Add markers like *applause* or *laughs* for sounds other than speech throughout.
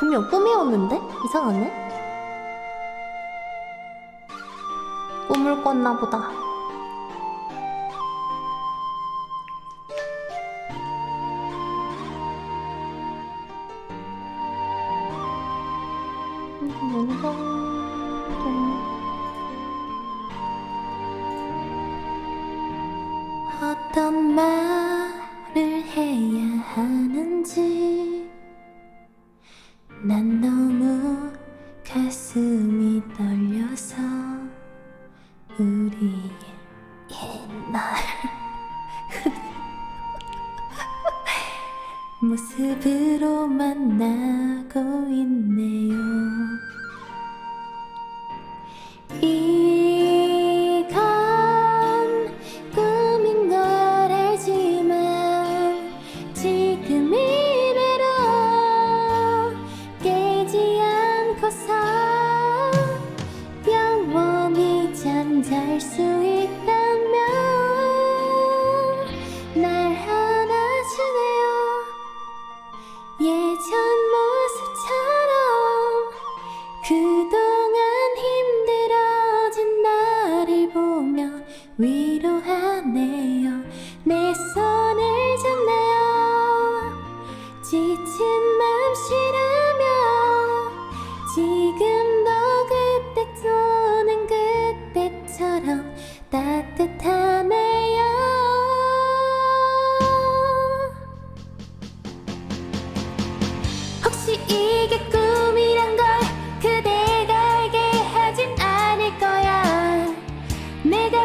분명 꿈이었는데? 이상하네? 꿈을 꿨나 보다. 음, 어떤 말 날 *laughs* 모습으로 만나고 있네요.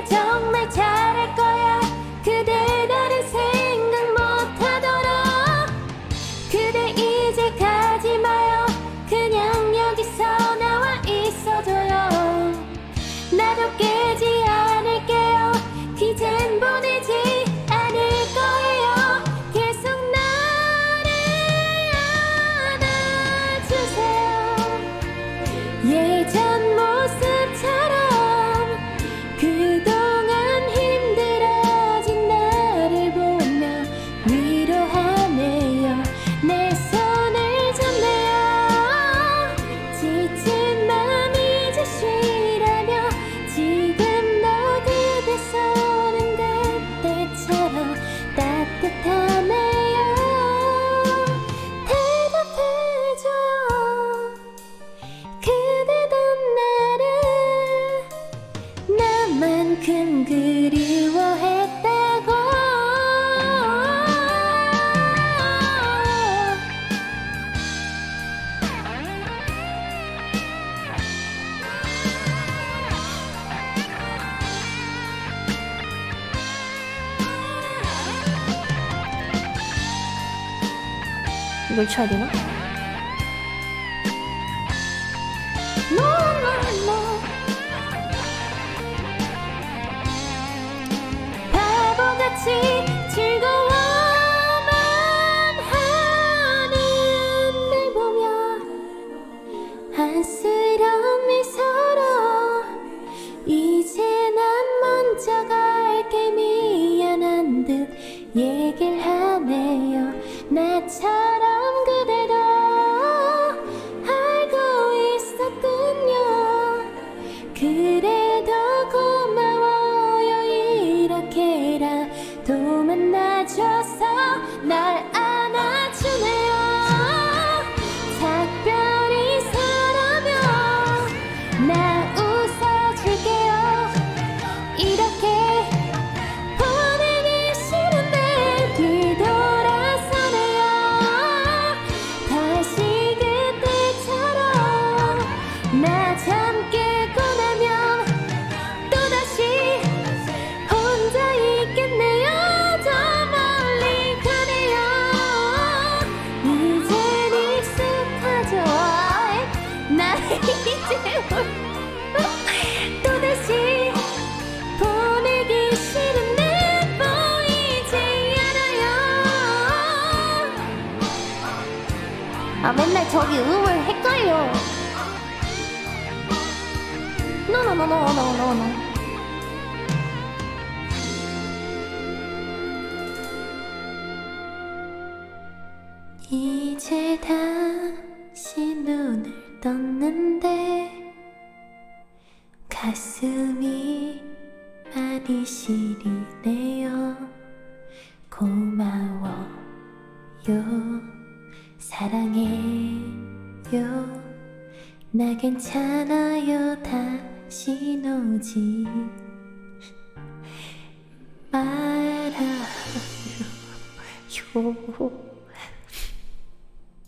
더 이걸 쳐야 되나? 한스러운 미소로 이제 나 잠게 꺼내면 또다시 혼자 있겠네요. 저 멀리 그리워 이젠 익숙하죠. 나 이제 올 또다시 보내기 싫은데 보이지 않아요. 아 맨날 저기 음을 헷갈려 No, no, no, no, no, no, no. 이제 다시 눈을 떴는데 가슴이 많이 시리네요. 고마워요. 사랑해요. 나 괜찮아요 다. 시 오지. 말아요